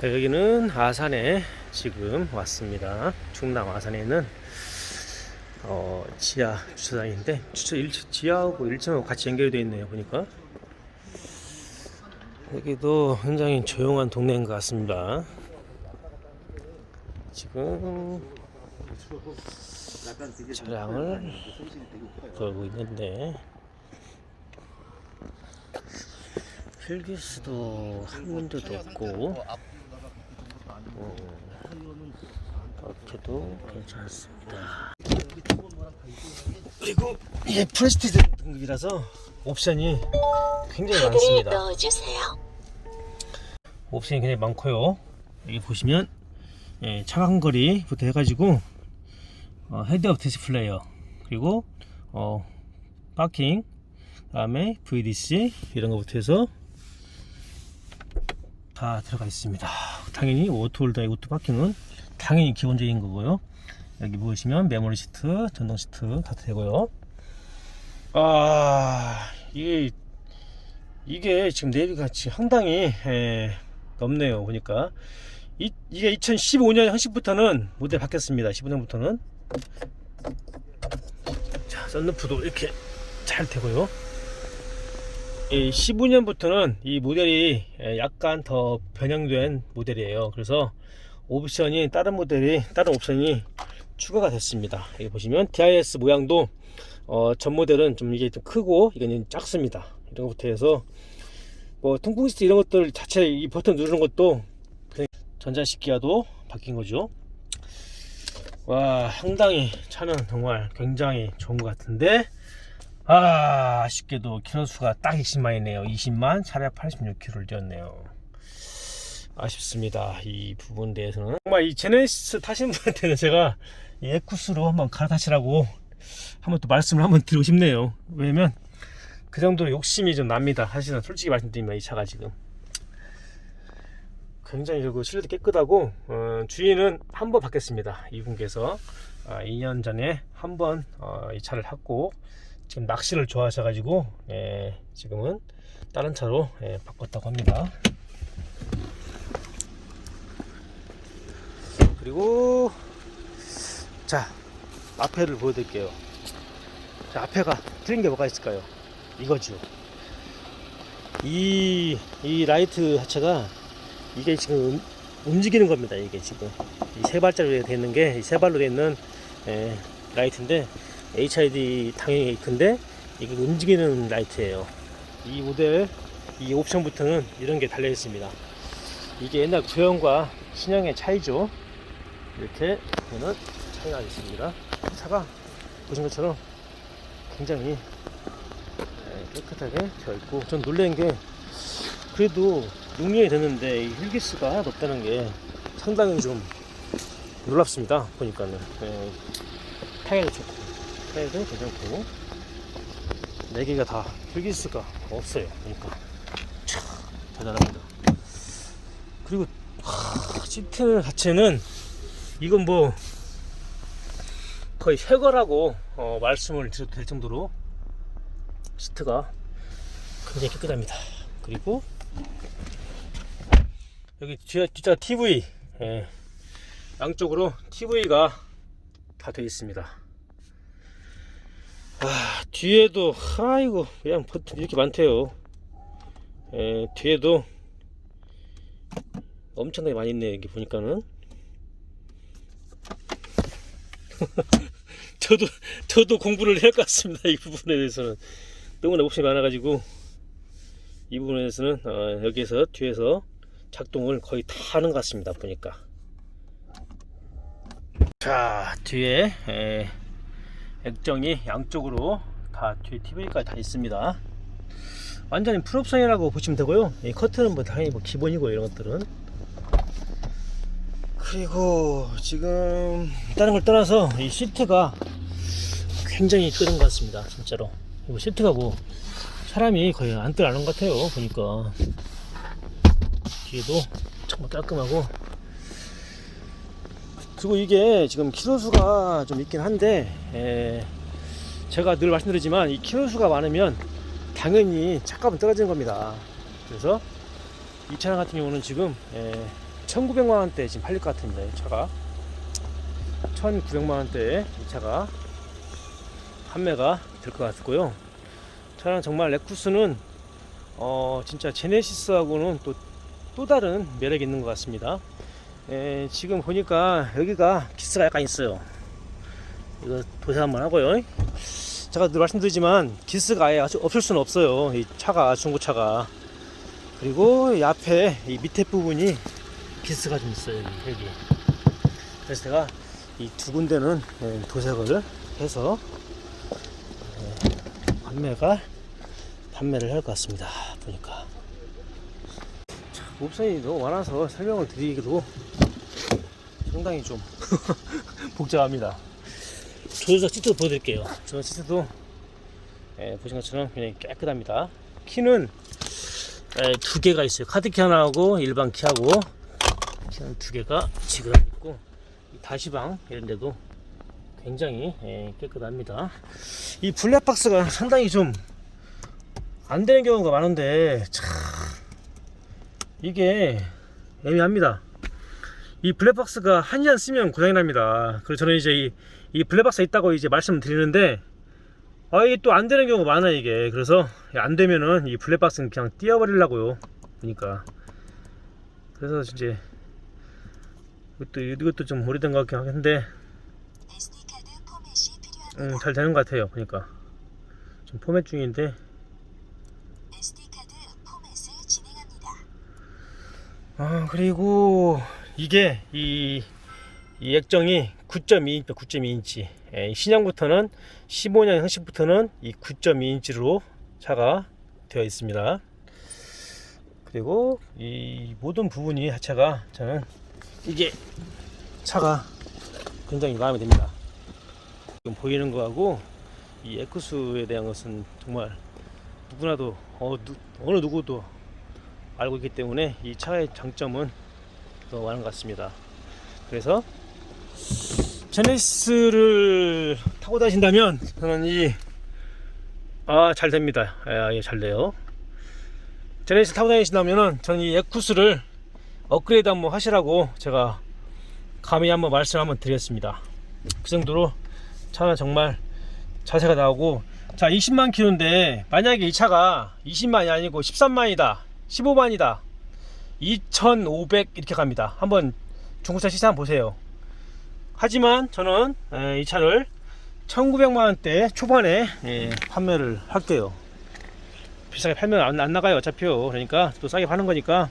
네, 여기는 아산에 지금 왔습니다. 충남 아산에 있는 어, 지하 주차장인데 주차 1층 지하하고 1층하고 같이 연결되어 있네요. 보니까 여기도 굉장히 조용한 동네인 것 같습니다. 지금 차량을 걸고 있는데 헬기스도 한 군데도 없고 어, 업체도 괜찮습니다. 그리고 이게 프레스티지 등급이라서 옵션이 굉장히 많습니다. 넣어주세요. 옵션이 굉장히 많고요. 여기 보시면 예, 차간거리부터 해가지고 어, 헤드업 디스플레이어 그리고 어, 파킹 그다음에 VDC 이런 것부터 해서 다 들어가 있습니다. 당연히 오토홀더의 오토 파킹은 당연히 기본적인 거고요. 여기 보시면 메모리 시트, 전동 시트 다 되고요. 아 이게 이게 지금 내비가 상당히 에, 넓네요. 보니까 이, 이게 2015년 한식부터는 모델 바뀌었습니다. 15년부터는 자 썬루프도 이렇게 잘 되고요. 이 15년부터는 이 모델이 에, 약간 더 변형된 모델이에요. 그래서 옵션이 다른 모델이 다른 옵션이 추가가 됐습니다. 여기 보시면 DIS 모양도 어, 전 모델은 좀 이게 좀 크고 이거는 작습니다. 이런 것부터 해서 뭐 통풍 시트 이런 것들 자체 이 버튼 누르는 것도 전자식 기아도 바뀐 거죠. 와 상당히 차는 정말 굉장히 좋은 것 같은데 아 아쉽게도 키로수가 딱 20만이네요. 20만 486km를 뛰었네요. 아쉽습니다. 이 부분 대해서는. 정말 이 제네시스 타시는 분한테는 제가 이 에쿠스로 한번 갈아타시라고 한번 또 말씀을 한번 드리고 싶네요. 왜냐면 그 정도로 욕심이 좀 납니다. 사실은 솔직히 말씀드리면 이 차가 지금. 굉장히 그리고 실내도 깨끗하고 어, 주인은 한 번 바뀌었습니다. 이분께서 아, 2년 전에 한번 어, 이 차를 탔고 지금 낚시를 좋아하셔가지고 예, 지금은 다른 차로 예, 바꿨다고 합니다. 그리고 자 앞에를 보여드릴게요. 자 앞에가 틀린 게 뭐가 있을까요? 이거죠. 이, 이 라이트 자체가 이게 지금 움직이는 겁니다. 이게 지금. 이 세 발자로 되어 있는 게 세 발로 되어 있는 에, 라이트인데 HID 당연히 있는데 이게 움직이는 라이트예요. 이 모델 이 옵션부터는 이런 게 달려 있습니다. 이게 옛날 구형과 신형의 차이죠. 이렇게 보면 차이가 있습니다. 차가 보신 것처럼 굉장히 에, 깨끗하게 되어 있고 전 놀란 게 그래도 6년이 됐는데 이 휠기스가 없다는 게 상당히 좀 놀랍습니다. 보니까는 네, 타이어도 좋고 타이어도 괜찮고 네 개가 다 휠기스가 없어요. 보니까 참 대단합니다. 그리고 하, 시트 자체는 이건 뭐 거의 새 거라고 어, 말씀을 드려도 될 정도로 시트가 굉장히 깨끗합니다. 그리고 여기 뒤에 뒷자 TV 예, 양쪽으로 TV가 다 되어 있습니다. 아 뒤에도 아이고 그냥 버튼 이렇게 많대요. 예, 뒤에도 엄청나게 많이 있네요. 여기 보니까는 저도 저도 공부를 해야 할 것 같습니다. 이 부분에 대해서는 너무나 옵션이 많아가지고 이 부분에 대해서는 어, 여기에서 뒤에서 작동을 거의 다 하는 것 같습니다 보니까 자 뒤에 에, 액정이 양쪽으로 다 뒤에 TV까지 다 있습니다. 완전히 풀옵션이라고 보시면 되고요. 이 커튼은 뭐 당연히 뭐 기본이고 이런 것들은. 그리고 지금 다른 걸 떠나서 이 시트가 굉장히 끄는 것 같습니다 진짜로. 이거 시트가 뭐 사람이 거의 안뜰 안한 것 같아요 보니까. 뒤에도 정말 깔끔하고 그리고 이게 지금 키로수가 좀 있긴 한데 에, 제가 늘 말씀드리지만 이 키로수가 많으면 당연히 차값은 떨어지는 겁니다 그래서 이 차량 같은 경우는 지금 에, 1900만 원대 지금 팔릴 것. 이 차가 1900만 원대에 이 차가 판매가 될 것 같고요. 차량 정말 레쿠스는 어 진짜 제네시스하고는 또 또 다른 매력이 있는 것 같습니다. 에, 지금 보니까 여기가 기스가 약간 있어요. 이거 도색 한번 하고요. 제가 늘 말씀드리지만 기스가 아예 아주 없을 수는 없어요. 이 차가 중고차가 그리고 이 앞에 이 밑에 부분이 기스가 좀 있어요. 여기. 그래서 제가 이 두 군데는 예, 도색을 해서 예, 판매가 판매를 할 것 같습니다. 보니까 참, 옵션이 너무 많아서 설명을 드리기도 상당히 좀 복잡합니다. 조수석 시트도 보여드릴게요. 저 시트도 예, 보신 것처럼 굉장히 깨끗합니다. 키는 예, 두 개가 있어요. 카드키 하나하고 일반 키하고 키는 두 개가 지금 있고 이 다시방 이런 데도 굉장히 예, 깨끗합니다. 이 블랙박스가 상당히 좀 안 되는 경우가 많은데 참 이게 애매합니다. 이 블랙박스가 한 시간 쓰면 고장이 납니다. 그래서 저는 이제 이, 이 블랙박스 있다고 이제 말씀드리는데 아 이게 또 안 되는 경우가 많아 이게 그래서 안 되면은 이 블랙박스는 그냥 띄워버리려고요 보니까 그래서 이제 이것도 이것도 좀 오래된 것 같긴 한데 필요합니다. 음, 잘 되는 것 같아요 보니까 좀 포맷 중인데 아 그리고 이게 이, 이 액정이 9.2인치 9.2인치. 예, 신형부터는 15년 형식부터는 이 9.2인치로 차가 되어 있습니다. 그리고 이 모든 부분이 하체가 저는 이게 차가 굉장히 마음에 듭니다. 지금 보이는 거하고 이 에쿠스에 대한 것은 정말 누구나도 어, 누, 어느 누구도 알고 있기 때문에 이 차의 장점은 더 많은 것 같습니다. 그래서 제네시스를 타고 다신다면 저는 이 아 잘 됩니다. 아, 예, 잘 돼요. 제네시스 타고 다니신다면은 저는 이 에쿠스를 업그레이드 한번 하시라고 제가 감히 한번 말씀 한번 드렸습니다. 그 정도로 차는 정말 자세가 나오고 자 20만 킬로인데 만약에 이 차가 20만이 아니고 13만이다 15만이다 2,500 이렇게 갑니다. 한번 중고차 한번 보세요. 하지만 저는 에, 이 차를 1,900만 원대 초반에 예, 판매를 할게요. 비싸게 팔면 안, 안 나가요 어차피요. 그러니까 또 싸게 파는 거니까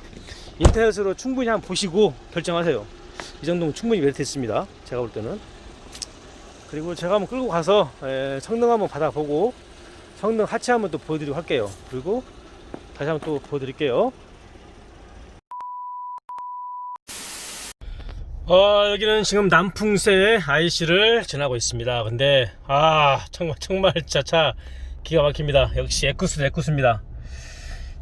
인터넷으로 충분히 한번 보시고 결정하세요. 이 정도면 충분히 메리트 있습니다. 제가 볼 때는. 그리고 제가 한번 끌고 가서 에, 성능 한번 받아보고 성능 하체 한번 또 보여드리고 할게요. 그리고 다시 한번 또 보여드릴게요. 어, 여기는 지금 남풍새 IC를 지나고 있습니다. 근데, 아, 정말, 정말, 자차 기가 막힙니다. 역시 에쿠스, 에쿠스입니다.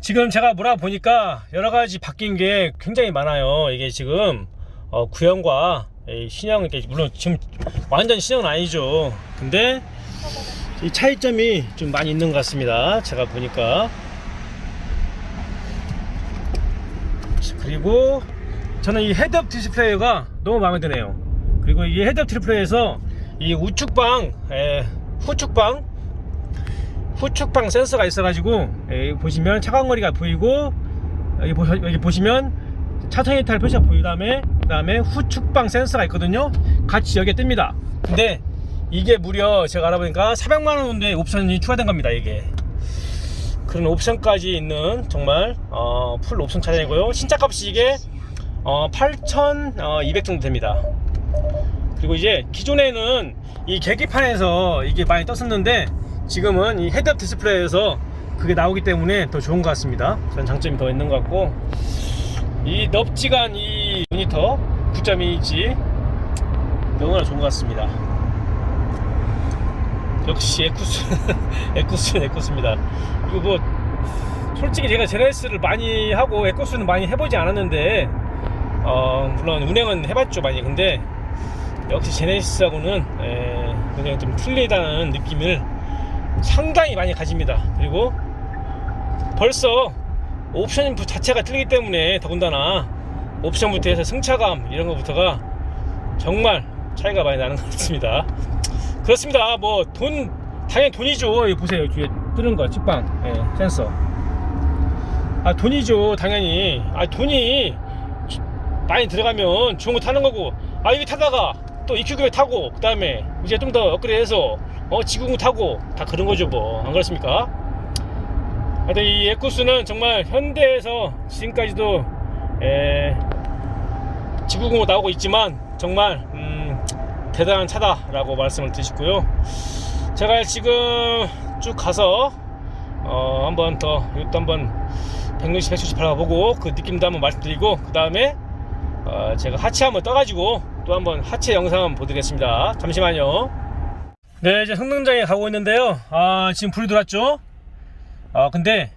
지금 제가 뭐라 보니까 여러 가지 바뀐 게 굉장히 많아요. 이게 지금, 어, 구형과 이 신형, 물론 지금 완전 신형은 아니죠. 근데, 이 차이점이 좀 많이 있는 것 같습니다. 제가 보니까. 그리고 저는 이 헤드업 디스플레이가 너무 마음에 드네요. 그리고 이 헤드업 디스플레이에서 이 우측방, 에, 후측방, 후측방 센서가 있어 가지고 에, 보시면 차광거리가 보이고 여기, 보, 여기 보시면 차선 이 탈 표시가 보인 다음에 그 다음에 후측방 센서가 있거든요. 같이 여기에 뜹니다. 근데 이게 무려 제가 알아보니까 400만 원 정도의 옵션이 추가된 겁니다. 이게. 그런 옵션까지 있는 정말 어, 풀 옵션 차량이고요. 신차 값이 이게 어, 8,200 정도 됩니다. 그리고 이제 기존에는 이 계기판에서 이게 많이 떴었는데 지금은 이 헤드업 디스플레이에서 그게 나오기 때문에 더 좋은 것 같습니다. 전 장점이 더 있는 것 같고 이 넙지간 이 모니터 9.2인치 너무나 좋은 것 같습니다. 역시 에쿠스 에쿠스는 에쿠스입니다. 이거 뭐 솔직히 제가 제네시스를 많이 하고 에쿠스는 많이 해보지 않았는데 어 물론 운행은 해봤죠 많이 근데 역시 제네시스하고는 에, 그냥 좀 틀리다는 느낌을 상당히 많이 가집니다 그리고 벌써 옵션 자체가 틀리기 때문에 더군다나 옵션부터 해서 승차감 이런 것부터가 정말 차이가 많이 나는 것 같습니다. 그렇습니다. 뭐 돈 당연히 돈이죠. 여기 보세요. 뒤에 뜨는 거 칩방 예, 센서. 아 돈이죠. 당연히. 아 돈이 많이 들어가면 좋은 거 타는 거고. 아 이거 타다가 또 EQ9에 타고 그 다음에 이제 좀 더 업그레이드해서 어 지구공 타고 다 그런 거죠 뭐 안 그렇습니까? 하여튼 이 에쿠스는 정말 현대에서 지금까지도 에, 지구공으로 나오고 있지만 정말 음, 대단한 차다라고 말씀을 드시고요. 제가 지금 쭉 가서 어, 한번 더 이것도 한번 160, 170 밟아보고 그 느낌도 한번 말씀드리고 그 다음에 어, 제가 하체 한번 떠가지고 또 한번 하체 영상 한번 보드리겠습니다. 잠시만요. 네, 이제 성능장에 가고 있는데요. 아, 지금 불이 들어왔죠? 아, 근데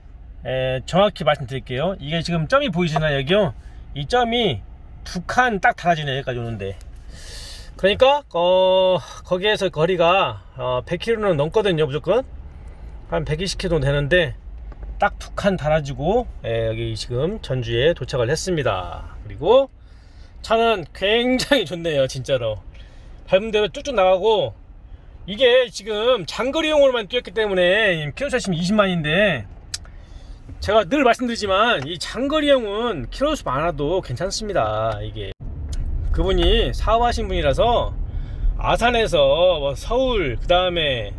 에, 정확히 말씀드릴게요. 이게 지금 점이 보이시나요, 여기요? 이 점이 두 칸 딱 달아지네, 여기까지 오는데. 그러니까 어, 거기에서 거리가 어, 100km는 넘거든요, 무조건. 한 120km 되는데 딱두칸 달아지고 예, 여기 지금 전주에 도착을 했습니다. 그리고 차는 굉장히 좋네요, 진짜로. 밟은 대로 쭉쭉 나가고 이게 지금 장거리용으로만 뛰었기 때문에 킬로수 지금 20만인데 제가 늘 말씀드리지만 이 장거리용은 킬로수 많아도 괜찮습니다. 이게 그분이 사업하신 분이라서 아산에서 뭐 서울 그 다음에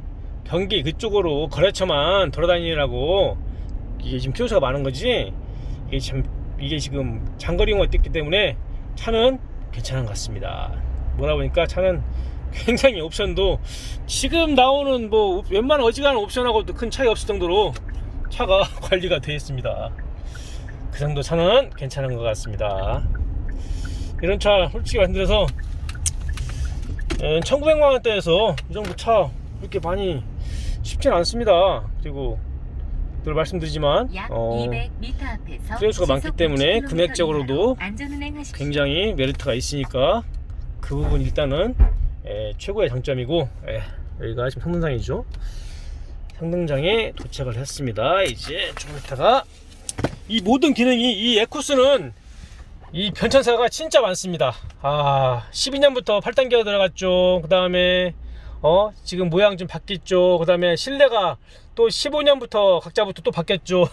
경기 그쪽으로 거래처만 돌아다니라고 이게 지금 킬로수가 많은 거지 이게 참 이게 지금 장거리용을 뛰기 때문에 차는 괜찮은 것 같습니다. 뭐라 보니까 차는 굉장히 옵션도 지금 나오는 뭐 웬만한 어지간한 옵션하고도 큰 차이 없을 정도로 차가 관리가 되어 있습니다. 그 정도 차는 괜찮은 것 같습니다. 이런 차 솔직히 말씀드려서 1900만 원대에서 이 정도 차 이렇게 많이 쉽진 않습니다. 그리고 늘 말씀드리지만 약 어, 200m 앞에서 키로수가 많기 때문에 60km 금액적으로도. 굉장히 메리트가 있으니까 그 부분 일단은 에, 최고의 장점이고 에, 여기가 지금 성능장이죠 성능장에 도착을 했습니다 이제 좀 이따가 이 모든 기능이 이 에쿠스는 이 변천사가 진짜 많습니다 아 12년부터 8단계가 들어갔죠 그 다음에 어 지금 모양 좀 바뀌었죠 그 다음에 실내가 또 15년부터 각자부터 또 바뀌었죠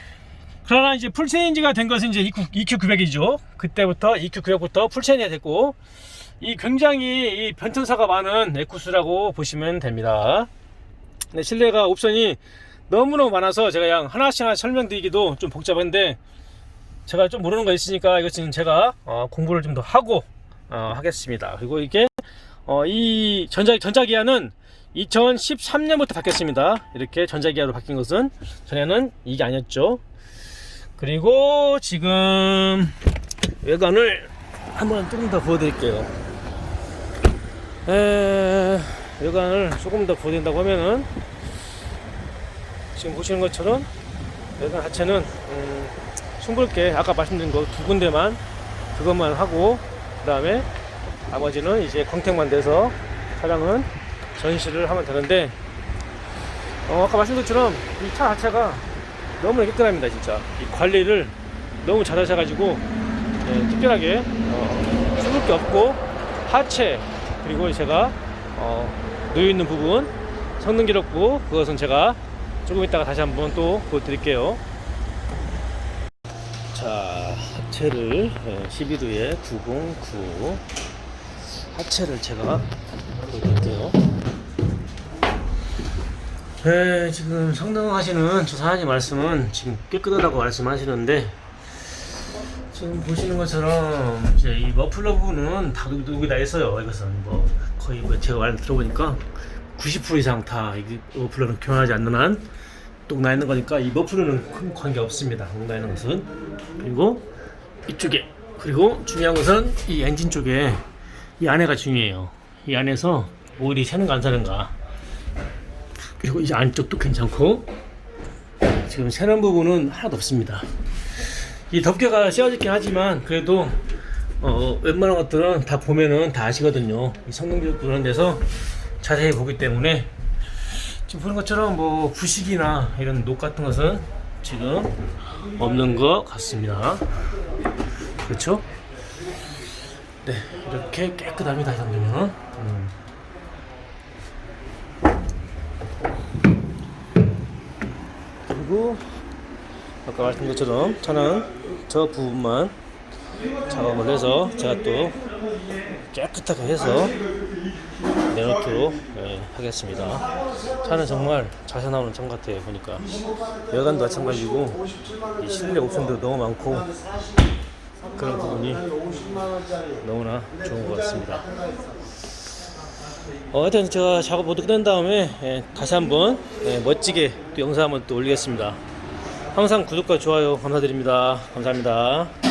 그러나 이제 풀체인지가 된 것은 이제 EQ900이죠. 그때부터 EQ900부터 풀체인이 됐고 이 굉장히 이 변천사가 많은 에쿠스라고 보시면 됩니다. 근데 실내가 옵션이 너무너무 많아서 제가 그냥 하나씩 하나 설명드리기도 좀 복잡한데 제가 좀 모르는 거 있으니까 이것은 제가 어, 공부를 좀 더 하고 어, 하겠습니다. 그리고 이게 어, 이 전자 전자기아는 2013년부터 바뀌었습니다. 이렇게 전자기아로 바뀐 것은 전에는 이게 아니었죠. 그리고 지금 외관을 한번 조금 더 보여드릴게요. 에, 외관을 조금 더 보여드린다고 하면은 지금 보시는 것처럼 외관 자체는 음, 숭붉게 아까 말씀드린 거 두 군데만 그것만 하고 그 다음에 나머지는 이제 광택만 돼서 차량은 전시를 하면 되는데 어, 아까 말씀드린 것처럼 이 차 자체가 너무 깨끗합니다 진짜. 이 관리를 너무 잘하셔가지고 예, 특별하게 어, 숨을 게 없고 하체 그리고 제가 어, 놓여있는 부분 성능 기록부 그것은 제가 조금 이따가 다시 한번 또 보여드릴게요 자 하체를 12도에 909 하체를 제가 보여드릴게요 네, 지금 성능하시는 저 사장님 말씀은 지금 깨끗하다고 말씀하시는데 지금 보시는 것처럼 이제 이 머플러 부분은 다 여기 나 있어요. 이것은 뭐 거의 뭐 제가 말 들어보니까 90% 이상 다 이 머플러는 교환하지 않는 한 또나 있는 거니까 이 머플러는 큰 관계 없습니다. 나 있는 것은 그리고 이쪽에 그리고 중요한 것은 이 엔진 쪽에 이 안에가 중요해요. 이 안에서 오일이 새는가 안 새는가 그리고 이제 안쪽도 괜찮고 지금 새는 부분은 하나도 없습니다. 이 덮개가 씌워지긴 하지만 그래도 어, 웬만한 것들은 다 보면은 다 아시거든요. 이 성능적 그런 데서 자세히 보기 때문에 지금 보는 것처럼 뭐 부식이나 이런 녹 같은 것은 지금 없는 것 같습니다. 그렇죠? 네 이렇게 깨끗합니다 이 정도면 음. 그리고 아까 말씀드린 것처럼 저는 저 부분만 작업을 해서 제가 또 깨끗하게 해서 내놓도록 예, 하겠습니다. 차는 정말 잘 나오는 차 같아요. 보니까 외관도 마찬가지고 이 실내 옵션도 너무 많고 그런 부분이 너무나 좋은 것 같습니다. 어, 하여튼 제가 작업 모두 끝낸 다음에 예, 다시 한번 예, 멋지게 또 영상 한번 또 올리겠습니다. 항상 구독과 좋아요 감사드립니다. 감사합니다.